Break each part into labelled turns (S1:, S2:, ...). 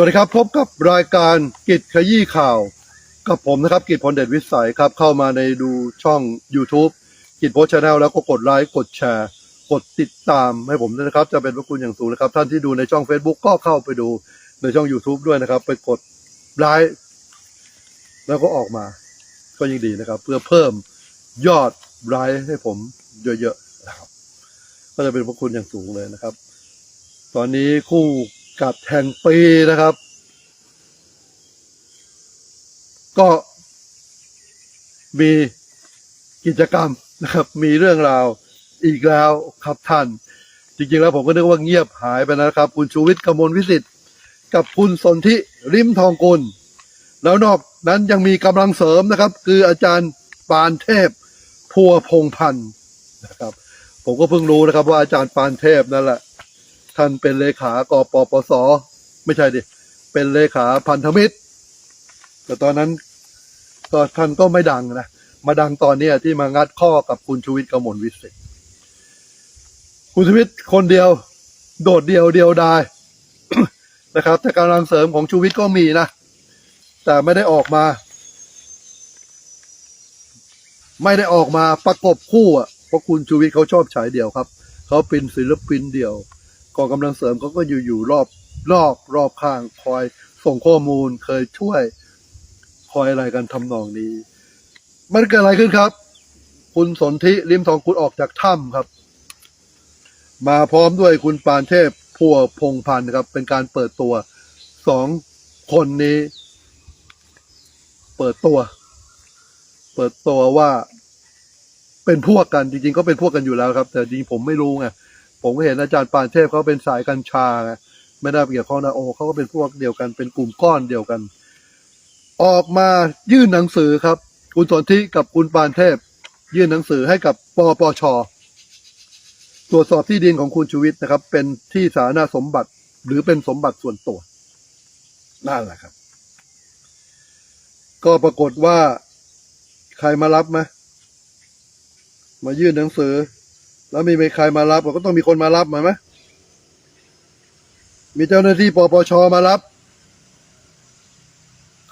S1: สวัสดีครับพบกับรายการกิจขยี้ข่าว กับผมนะครับกิจพลเดชวิสัยครับเข้ามาในดูช่อง YouTube กิจโพสชาแนลแล้วก็กดไลค์กดแชร์ กดติดตามให้ผมด้วยนะครับ จะเป็นพระคุณอย่างสูงนะครับ ท่านที่ดูในช่อง Facebook ก็เข้าไปดูในช่อง YouTube ด้วยนะครับ ไปกดไลค์แล้วก็ออกมา ก็ยิ่งดีนะครับ เพื่อเพิ่มยอดไลค์ให้ผมเยอะๆนะครับก็จะเป็นพระคุณอย่างสูงเลยนะครับ ตอนนี้คู่ กัดแห่งปีนะครับ ก็มีกิจกรรมนะครับ มีเรื่องราวอีกแล้วครับท่าน จริงๆแล้วผมก็นึกว่าเงียบหายไปนะครับ คุณชูวิทย์กมลวิสิทธิ์กับคุณสนธิริมทองกุล แล้วนอกนั้นยังมีกำลังเสริมนะครับ คืออาจารย์ปานเทพพัวพงพันธ์นะครับ ผมก็เพิ่งรู้นะครับว่าอาจารย์ปานเทพนั่นแหละ ท่านเป็นเลขากปปส ไม่ใช่ดิ เป็นเลขาพันธมิตร แต่ตอนนั้นก็ท่านก็ไม่ดังนะ มาดังตอนเนี้ที่มางัดข้อกับคุณชูวิทย์กมลวิสิทธิ์คุณชูวิทย์คนเดียว โดดเดียวเดียวดายนะครับ แต่กำลังเสริมของชูวิทย์ก็มีนะ แต่ไม่ได้ออกมา ไม่ได้ออกมาประกบคู่อะเพราะคุณชูวิทย์เขาชอบฉายเดี่ยวครับ เขาเป็นศิลปินเดี่ยว กองกำลังเสริมเขาก็อยู่อยู่รอบรอบรอบข้างคอยส่งข้อมูลเคยช่วย คอยอะไรกันทำนองนี้ มันเกิดอะไรขึ้นครับ คุณสนธิริมทองคุณออกจากถ้ำครับ มาพร้อมด้วยคุณปานเทพพัวพงพันธ์ครับ เป็นการเปิดตัวสองคนนี้ เปิดตัว เปิดตัวว่าเป็นพวกกันจริงๆ ก็เป็นพวกกันอยู่แล้วครับ แต่จริงผมไม่รู้ไง ผมก็เห็นอาจารย์ปานเทพเขาเป็นสายกัญชาไงไม่ได้เกี่ยวข้องนะโอเขาก็เป็นพวกเดียวกันเป็นกลุ่มก้อนเดียวกัน ออกมายื่นหนังสือครับ คุณสนธิกับคุณปานเทพ ยื่นหนังสือให้กับปปชตรวจสอบที่ดินของคุณชูวิทย์นะครับ เป็นที่สาธารณสมบัติ หรือเป็นสมบัติส่วนตัวนั่นแหละครับ ก็ปรากฏว่าใครมารับไหมมายื่นหนังสือ แล้วมีใครมารับก็ต้องมีคนมารับมาไหมมีเจ้าหน้าที่ปปชมารับ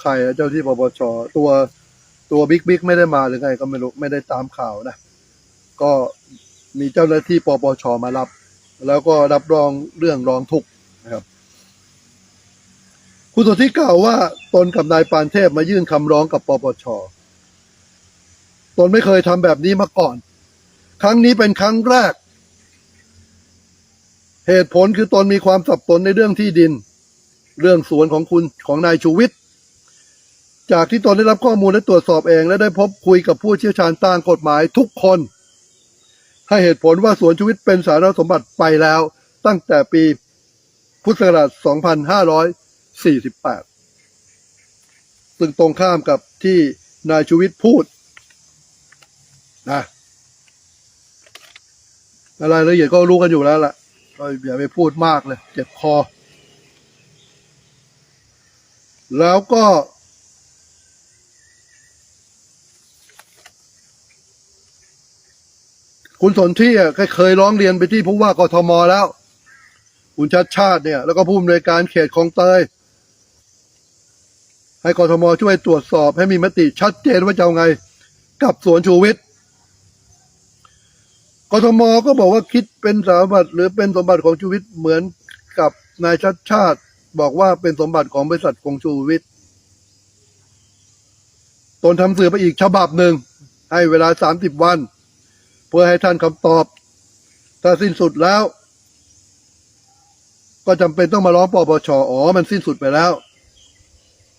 S1: ใครเจ้าที่ปปชตัวตัวบิ๊กบิ๊กไม่ได้มาหรือไงก็ไม่รู้ไม่ได้ตามข่าวนะ ก็มีเจ้าหน้าที่ปปชมารับ แล้วก็รับรองเรื่องร้องทุกข์นะครับ คุณสุทธิกล่าวว่าตนกับนายปานเทพมายื่นคำร้องกับปปชตนไม่เคยทำแบบนี้มาก่อน ครั้งนี้เป็นครั้งแรก เหตุผลคือตนมีความสับสนในเรื่องที่ดิน เรื่องสวนของคุณของนายชูวิทย์จากที่ตนได้รับข้อมูลและตรวจสอบเอง และได้พบคุยกับผู้เชี่ยวชาญต่ามกฎหมายทุกคน ให้เหตุผลว่าสวนชูวิทย์เป็นสาธารณสมบัติไปแล้ว ตั้งแต่ปีพุทธศักราช 2548 ซึ่งตรงข้ามกับที่นายชูวิทย์พูดนะ รายละเอียดก็รู้กันอยู่แล้วล่ะก็อย่าไปพูดมากเลย เจ็บคอ แล้วก็ คุณสนที่อะเคยร้องเรียนไปที่ผู้ว่ากทมแล้ว คุณชัดชาติเนี่ย แล้วก็ผู้อำนวยการเขตคลองเตย ให้กทมช่วยตรวจสอบให้มีมติชัดเจนว่าจะเอาไง กับสวนชูวิทย์ กทมก็บอกว่าคิดเป็นสมบัติหรือเป็นสมบัติของชูวิทย์เหมือนกับนายชัดชาติ บอกว่าเป็นสมบัติของบริษัทของชูวิทย์ตนทำสื่อไปอีกฉบับหนึ่ง ให้เวลาสามสิบวัน เพื่อให้ท่านคำตอบ ถ้าสิ้นสุดแล้ว ก็จำเป็นต้องมาร้องปปชอ๋อมันสิ้นสุดไปแล้ว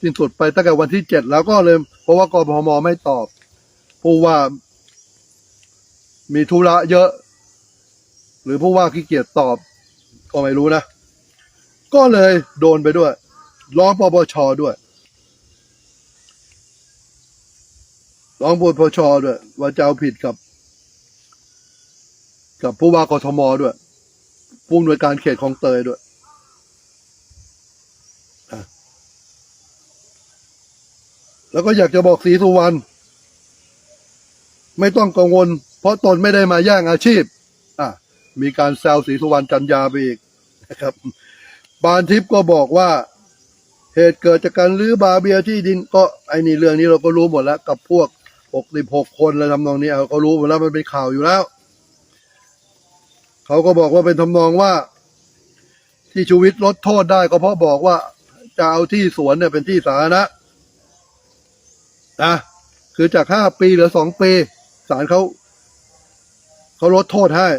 S1: สิ้นสุดไปตั้งแต่วันที่เจ็ดแล้วก็เลยเพราะว่ากพมไม่ตอบผู้ว่า มีธุระเยอะ หรือผู้ว่าขี้เกียจตอบก็ไม่รู้นะ ก็เลยโดนไปด้วย ร้องปปชด้วย ร้องปปชด้วย ว่าจะเอาผิดกับ กับผู้ว่ากทมด้วย ผู้อำนวยการเขตคลองเตยด้วยแล้วก็อยากจะบอกศรีสุวรรณไม่ต้องกังวล เพราะตนไม่ได้มาแย่งอาชีพอะมีการแซวศรีสุวรรณจันยาไปอีกนะครับบานทิพย์ก็บอกว่าเหตุเกิดจากการลื้อบาเบียที่ดินก็ไอ้นี่เรื่องนี้เราก็รู้หมดแล้วกับพวกหกสิบหกคนอะไรทำนองนี้เราก็รู้หมดแล้วมันเป็นข่าวอยู่แล้ว เขาก็บอกว่าเป็นทำนองว่า ที่ชูวิทย์ลดโทษได้ก็เพราะบอกว่าจะเอาที่สวนเนี่ยเป็นที่สาธารณะนะคือจากห้าปีเหลือสองปีศาลเขา เขาลดโทษให้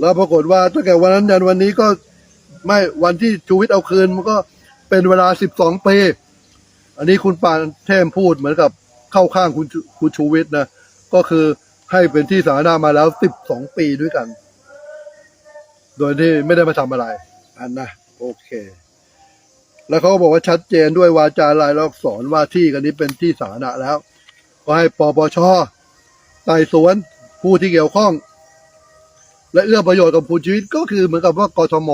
S1: แล้วปรากฏว่าตั้งแต่วันนั้นยันวันนี้ก็ไม่วันที่ชูวิทย์เอาคืนมันก็เป็นเวลาสิบสองปี อันนี้คุณปานเทมพูดเหมือนกับเข้าข้างคุณชูคุณชูวิทย์นะ ก็คือให้เป็นที่สาธารณะมาแล้วสิบสองปีด้วยกัน โดยที่ไม่ได้มาทำอะไร อันนะโอเค แล้วเขาก็บอกว่าชัดเจนด้วยวาจาลายลักษณ์อักษรว่าที่กันนี้เป็นที่สาธารณะแล้ว ก็ให้ปปช ไต่สวนผู้ที่เกี่ยวข้อง และเอื้อประโยชน์กับคุณชีวิตก็คือเหมือนกับว่ากทม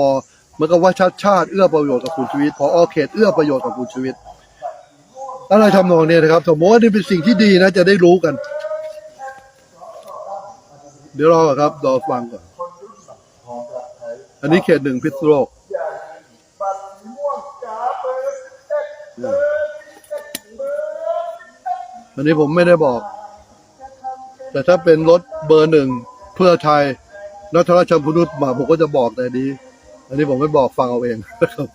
S1: เหมือนกับว่าชาติชาติเอื้อประโยชน์กับคุณชีวิตพออเขตเอื้อประโยชน์กับคุณชีวิตอะไรทำนองเนี้นะครับสมมติว่านี่เป็นสิ่งที่ดีนะ จะได้รู้กัน เดี๋ยวรอครับรอฟังก่อนอันนี้เขตหนึ่งพิษโลกอันนี้ผมไม่ได้บอก แต่ถ้าเป็นรถเบอร์หนึ่งเพื่อไทยนัทรชมพนุษมาผมก็จะบอกแต่นี้ อันนี้ผมไม่บอกฟังเอาเองนะครับ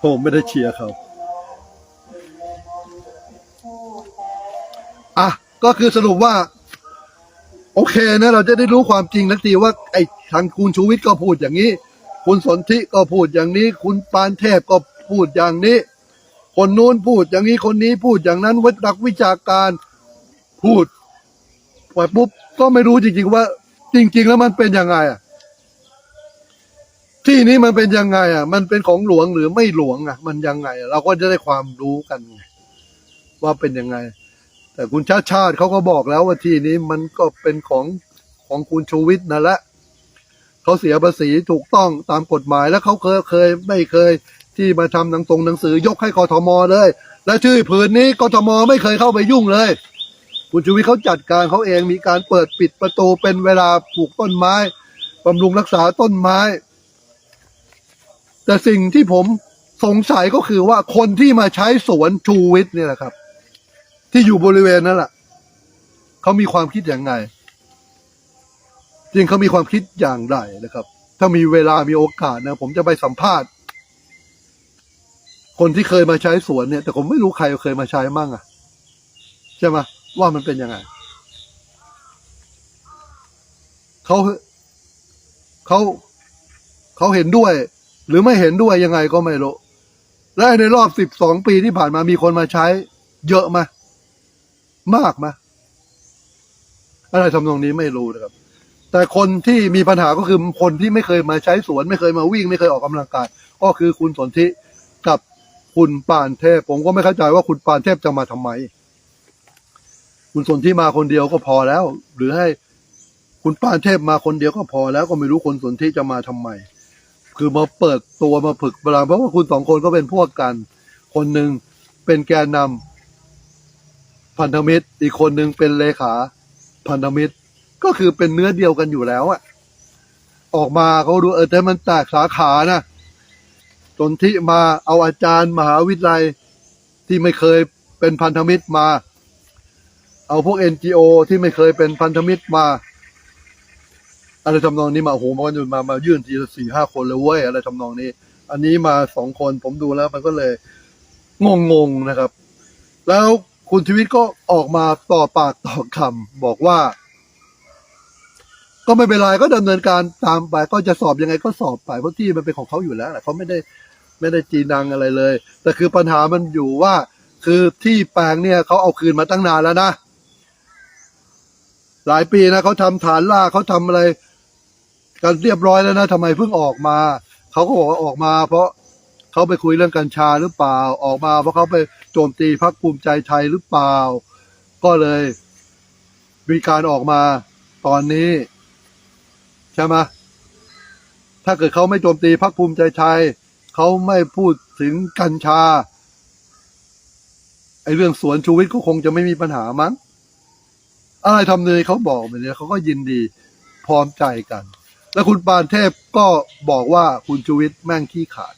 S1: ผมไม่ได้เชียร์เขาอะก็คือสรุปว่า โอเคนะเราจะได้รู้ความจริงนักทีว่า ไอ้ทางคุณชูวิทย์ก็พูดอย่างนี้ คุณสนธิก็พูดอย่างนี้ คุณปานเทพก็พูดอย่างนี้ คนนู้นพูดอย่างนี้คนนี้พูดอย่างนั้นวัดนักวิชาการพูด ไปปุ๊บก็ไม่รู้จริงๆว่า จริง ๆ แล้วมันเป็นยังไงอะ ที่นี้มันเป็นยังไง อะ มันเป็นของหลวงหรือไม่หลวงอะ มันยังไง เราก็จะได้ความรู้กันไงว่าเป็นยังไง แต่คุณชาติชาติเขาก็บอกแล้วว่าที่นี้มันก็เป็นของของคุณชูวิทย์นั่นแหละเขาเสียภาษีถูกต้องตามกฎหมายแล้วเขาเคยเคย ไม่เคย ที่มาทำหนังตรงหนังสือยกให้กทมเลย และชื่อผืนนี้กทมไม่เคยเข้าไปยุ่งเลย คุณชูวิทย์เขาจัดการเขาเองมีการเปิดปิดประตูเป็นเวลาปลูกต้นไม้บำรุงรักษาต้นไม้ แต่สิ่งที่ผมสงสัยก็คือว่าคนที่มาใช้สวนชูวิทย์นี่แหละครับ ที่อยู่บริเวณนั้นแหละเขามีความคิดอย่างไงจริงเขามีความคิดอย่างไรนะครับ ถ้ามีเวลามีโอกาสนะ ผมจะไปสัมภาษณ์ คนที่เคยมาใช้สวนเนี่ย แต่ผมไม่รู้ใครเคยมาใช้มั่งอะใช่ไหม ว่ามันเป็นยังไงเขาเขาเขาเห็นด้วย หรือไม่เห็นด้วยยังไงก็ไม่รู้และในรอบสิบสองปีที่ผ่านมามีคนมาใช้ เยอะไหมมากไหมอะไรทำนองนี้ไม่รู้นะครับ แต่คนที่มีปัญหาก็คือคนที่ไม่เคยมาใช้สวน ไม่เคยมาวิ่ง ไม่เคยออกกำลังกาย ก็คือคุณสนธิกับคุณปานเทพ ผมก็ไม่เข้าใจว่าคุณปานเทพจะมาทำไม คุณสนธิมาคนเดียวก็พอแล้ว หรือให้คุณปานเทพมาคนเดียวก็พอแล้วก็ไม่รู้คนสนธิจะมาทำไม คือมาเปิดตัวมาผึกเวลาเพราะว่าคุณสองคนก็เป็นพวกกัน คนหนึ่งเป็นแกนนำพันธมิตร อีกคนหนึ่งเป็นเลขาพันธมิตร ก็คือเป็นเนื้อเดียวกันอยู่แล้วอะออกมาเขาดูเออแต่มันแตกสาขานะสนธิมาเอาอาจารย์มหาวิทยาลัยที่ไม่เคยเป็นพันธมิตรมา เอาพวก NGO ที่ไม่เคยเป็นพันธมิตรมาอะไรทำนองนี้มาโอ้โหมันมา มายื่นทีละสี่ห้าคนเลยเว้ยอะไรทำนองนี้ อันนี้มาสองคนผมดูแล้วมันก็เลยงงงนะครับ แล้วคุณชีวิตก็ออกมาต่อปากต่อคำบอกว่า ก็ไม่เป็นไรก็ดำเนินการตามไป ก็จะสอบยังไงก็สอบไปเพราะที่มันเป็นของเขาอยู่แล้วแหละเขาไม่ได้ไม่ได้จีนังอะไรเลย แต่คือปัญหามันอยู่ว่า คือที่แปลงเนี่ยเขาเอาคืนมาตั้งนานแล้วนะ หลายปีนะเขาทำฐานล่าเขาทำอะไรกันเรียบร้อยแล้วนะทำไมเพิ่งออกมาเขาก็บอกว่าออกมา เพราะเขาไปคุยเรื่องกัญชาหรือเปล่าออกมา เพราะเขาไปโจมตีพรรคภูมิใจไทยหรือเปล่า ก็เลยมีการออกมาตอนนี้ใช่ไหมถ้าเกิดเขาไม่โจมตีพรรคภูมิใจไทยเขาไม่พูดถึงกัญชาไอ้เรื่องสวนชูวิทย์ก็คงจะไม่มีปัญหามั้ง อะไรทำเลยเขาบอกแบบนี้เขาก็ยินดีพร้อมใจกัน แล้วคุณปานเทพก็บอกว่าคุณชูวิทย์แม่งขี้ขาด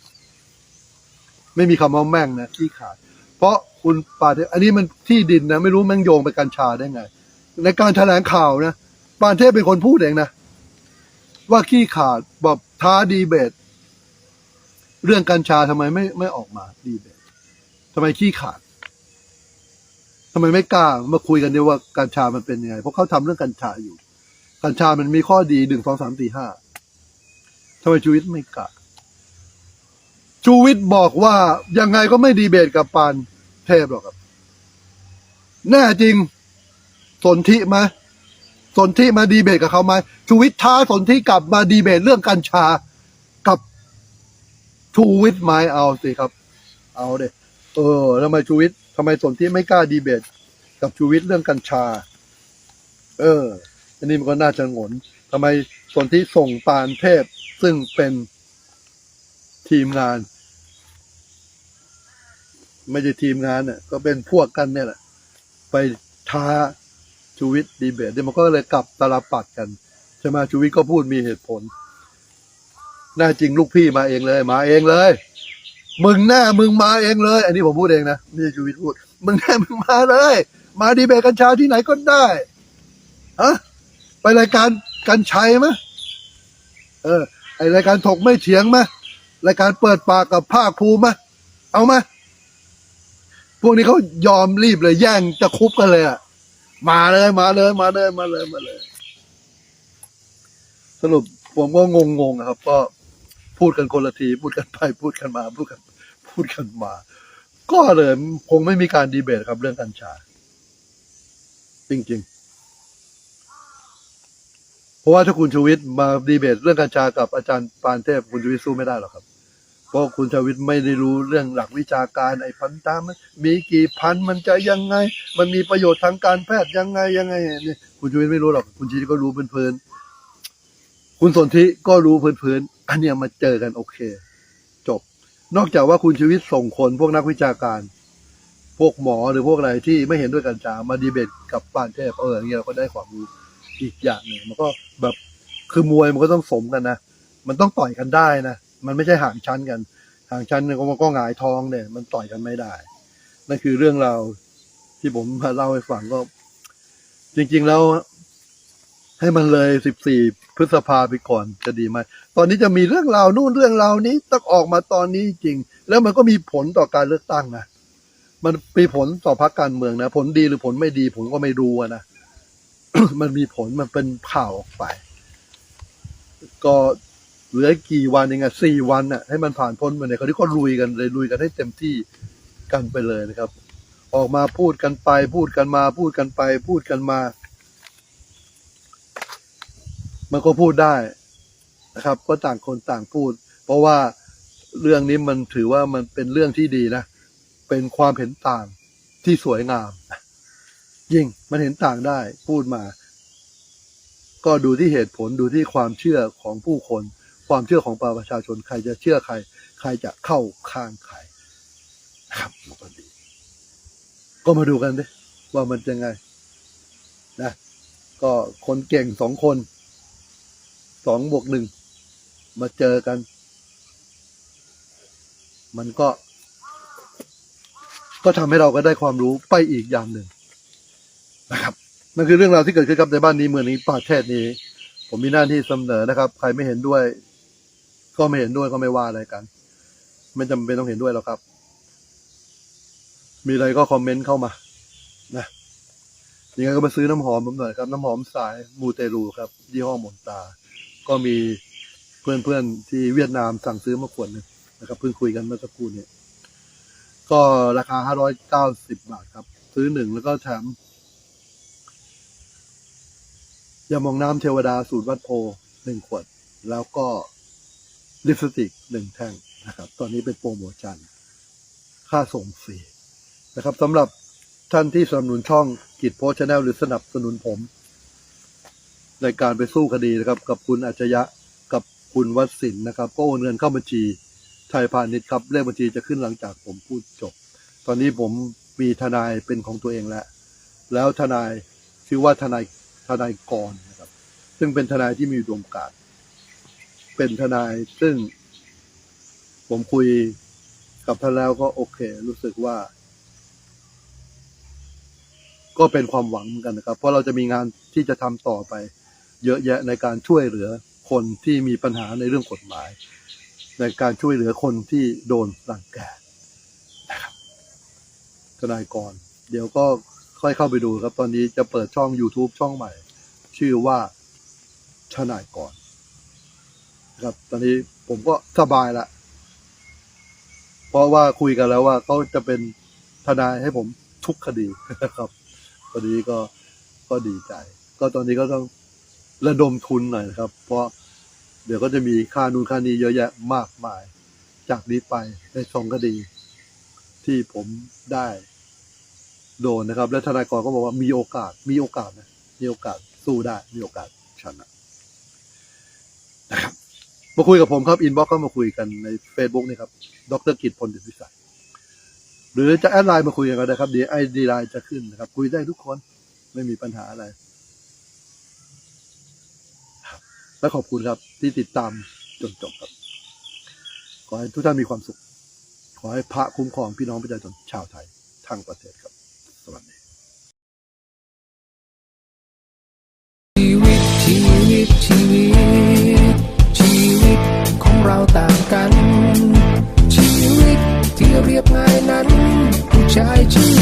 S1: ไม่มีคำว่าแม่งนะขี้ขาด เพราะคุณปานเทพอันนี้มันที่ดินนะไม่รู้แม่งโยงไปกัญชาได้ไง ในการแถลงข่าวนะปานเทพเป็นคนพูดเองนะว่าขี้ขาดแบอกท้าดีเบต เรื่องกัญชาทำไมไม่ไม่ออกมาดีเบตทำไมขี้ขาด ทำไมไม่กล้ามาคุยกันดีว่ากัญชามันเป็นยังไง เพราะเขาทำเรื่องกัญชาอยู่ กัญชามันมีข้อดีหนึ่งสองสามสี่ห้าทำไมชูวิทย์ไม่กล้าชูวิทย์บอกว่ายังไงก็ไม่ดีเบตกับปานเทพหรอกครับ แน่จริง สนธิไหมสนธิมาดีเบตกับเขาไหมชูวิทย์ท้าสนธิกลับมาดีเบตเรื่องกัญชากับชูวิทย์ไหมเอาสิครับ เอาเด็เออทำไมชูวิทย์ำไมสนธิไม่กล้าดีเบต กับชูวิทย์เรื่องกัญชา เออ อันนี้มันก็น่าจะงนทำไมสนธิส่งปานเทพ ซึ่งเป็นทีมงาน ไม่ใช่ทีมงานเนี่ยก็เป็นพวกกันเนี่ยแหละ ไปท้าชูวิทย์ดีเบตเดี๋ยวมันก็เลยกลับตาลปัดกันใช่ไหมชูวิทย์ก็พูดมีเหตุผลแน่จริงลูกพี่มาเองเลย มาเองเลย มึงแน่มึงมาเองเลย อันนี้ผมพูดเองนะไม่ใช่ชูวิทย์พูด มึงแน่มึงมาเลย มาดีเบตกัญชาที่ไหนก็ได้ฮะไปรายการกัญชัยมะเออ ไอรายการถกไม่เถียงมะรายการเปิดปากกับภาคภูมิมะเอามาพวกนี้เขายอมรีบเลยแย่งจะคุบกันเลยอะมาเลยมาเลย มาเลยมาเลยมาเลย สรุปผมก็งงๆอะครับ ก็ พูดกันคนละที พูดกันไปพูดกันมา พูดกันพูดกันมา ก็เลยคงไม่มีการดีเบตครับเรื่องกัญชา จริง ๆ เพราะว่าถ้าคุณชูวิทย์มาดีเบต เรื่องกัญชากับอาจารย์ปานเทพคุณชูวิทย์สู้ไม่ได้หรอกครับเพราะคุณชวิตไม่ได้รู้เรื่องหลักวิชาการไอ้พันตามมันมีกี่พันมันจะยังไง มันมีประโยชน์ทางการแพทย์ยังไงยังไงเนี่ยคุณชวิตไม่รู้หรอกคุณชีก็รู้เพลินๆคุณสนธิก็รู้เพลินๆ อันเนี้ยมาเจอกันโอเค จบ นอกจากว่าคุณชีวิตส่งคนพวกนักวิชาการ พวกหมอหรือพวกอะไรที่ไม่เห็นด้วยกัญชามาดีเบตกับปานเทพเอออย่างเงี้ยเราก็ได้ความรู้อีกอย่างหนึ่งมันก็แบบคือมวยมันก็ต้องสมกันนะมันต้องต่อยกันได้นะมันไม่ใช่ห่างชั้นกัน ห่างชั้นเนี่ยก็มันก็หงายท้องเนี่ย มันต่อยกันไม่ได้นั่นคือเรื่องราวที่ผมมาเล่าให้ฟังก็ จริง ๆ แล้ว ให้มันเลยสิบสี่พฤษภาไปก่อนจะดีไหม ตอนนี้จะมีเรื่องราวนู่นเรื่องราวนี้ต้องออกมาตอนนี้จริง แล้วมันก็มีผลต่อการเลือกตั้งนะมันมีผลต่อพรรคการเมืองนะ ผลดีหรือผลไม่ดีผมก็ไม่รู้นะ มันมีผลมันเป็นข่าวออกไป ก็เหลือกี่วันเองอะสี่วันอะให้มันผ่านพ้นไปเนี่ยเขาที่ก็ลุยกันเลยลุยกันให้เต็มที่กันไปเลยนะครับ ออกมาพูดกันไป พูดกันมา พูดกันไป พูดกันมา มันก็พูดได้นะครับ ก็ต่างคนต่างพูด เพราะว่าเรื่องนี้มันถือว่ามันเป็นเรื่องที่ดีนะ เป็นความเห็นต่างที่สวยงาม ยิ่งมันเห็นต่างได้พูดมา ก็ดูที่เหตุผลดูที่ความเชื่อของผู้คน ความเชื่อของประชาชนใครจะเชื่อใคร ใครจะเข้าข้างใครนะครับก็ดีก็มาดูกันดิว่ามันจะไงนะ ก็คนเก่งสองคน สองบวกหนึ่งมาเจอกัน มันก็ ก็ทำให้เราก็ได้ความรู้ไปอีกอย่างหนึ่งนะครับนั่นคือเรื่องราวที่เกิดขึ้นครับในบ้านนี้เมืองนี้ประเทศนี้ ผมมีหน้าที่เสนอนะครับ ใครไม่เห็นด้วย ก็ไม่เห็นด้วยก็ไม่ว่าอะไรกัน ไม่จำเป็นต้องเห็นด้วยหรอกครับ มีอะไรก็คอมเมนต์เข้ามา นะยังไงก็มาซื้อน้ำหอมผมหน่อยครับ น้ำหอมสายมูเตลูครับยี่ห้อมนตา ก็มีเพื่อนๆที่เวียดนามสั่งซื้อมาขวดนึงนะครับ เพิ่งคุยกันเมื่อสักครู่เนี่ย ก็ราคาห้าร้อยเก้าสิบบาทครับ ซื้อหนึ่งแล้วก็แถมยามองน้ำเทวดาสูตรวัดโพหนึ่งขวด แล้วก็ลิปสติกหนึ่งแท่งนะครับ ตอนนี้เป็นโปรโมชั่นค่าส่งฟรีนะครับสำหรับท่านที่สนับสนุนช่องกิจโพชแนลหรือสนับสนุนผม ในการไปสู้คดีนะครับ กับคุณอัจฉริยะกับคุณวัดสินนะครับ ก็โอนเงินเข้าบัญชีไทยพาณิชย์ครับเลขบัญชีจะขึ้นหลังจากผมพูดจบ ตอนนี้ผมมีทนายเป็นของตัวเองแล้ว แล้วทนายชื่อว่าทนายทนายกรนะครับ ซึ่งเป็นทนายที่มีอุดมการเป็นทนายซึ่งผมคุยกับท่านแล้วก็โอเค รู้สึกว่า ก็เป็นความหวังเหมือนกันนะครับ เพราะเราจะมีงานที่จะทำต่อไป เยอะแยะในการช่วยเหลือคนที่มีปัญหาในเรื่องกฎหมาย ในการช่วยเหลือคนที่โดนรังแกนะครับทนายกรเดี๋ยวก็ค่อยเข้าไปดูครับ ตอนนี้จะเปิดช่อง YouTube ช่องใหม่ ชื่อว่าทนายกรครับ ตอนนี้ผมก็สบายละเพราะว่าคุยกันแล้วว่าเขาจะเป็นทนายให้ผมทุกคดีนะครับตอนนี้ก็ก็ดีใจ ก็ตอนนี้ก็ต้อง ระดมทุนหน่อยนะครับ เพราะเดี๋ยวก็จะมีค่านูนค่านี้เยอะแยะมากมาย จากนี้ไปในสองคดีที่ผมได้โดนนะครับ และทนายกรก็บอกว่ามีโอกาสมีโอกาสนะมีโอกาสสู้ได้มีโอกาสชนะนะครับมาคุยกับผมครับอินบ็อกก็มาคุยกันใน Facebook นี่ครับดรกิจพลเดชวิสัย หรือจะแอดไลน์มาคุยกันก็ได้ครับเดี๋ยวไอดีไลน์จะขึ้นนะครับ คุยได้ทุกคนไม่มีปัญหาอะไร และขอบคุณครับที่ติดตามจนจบครับ ขอให้ทุกท่านมีความสุข ขอให้พระคุ้มครองพี่น้องประชาชนชาวไทยทั้งประเทศครับ สวัสดี
S2: ชีวิตชีวิตชีวิตชีวิตของเราต่างกัน ชีวิตที่เรียบง่ายนั้นผู้ชายชื่อ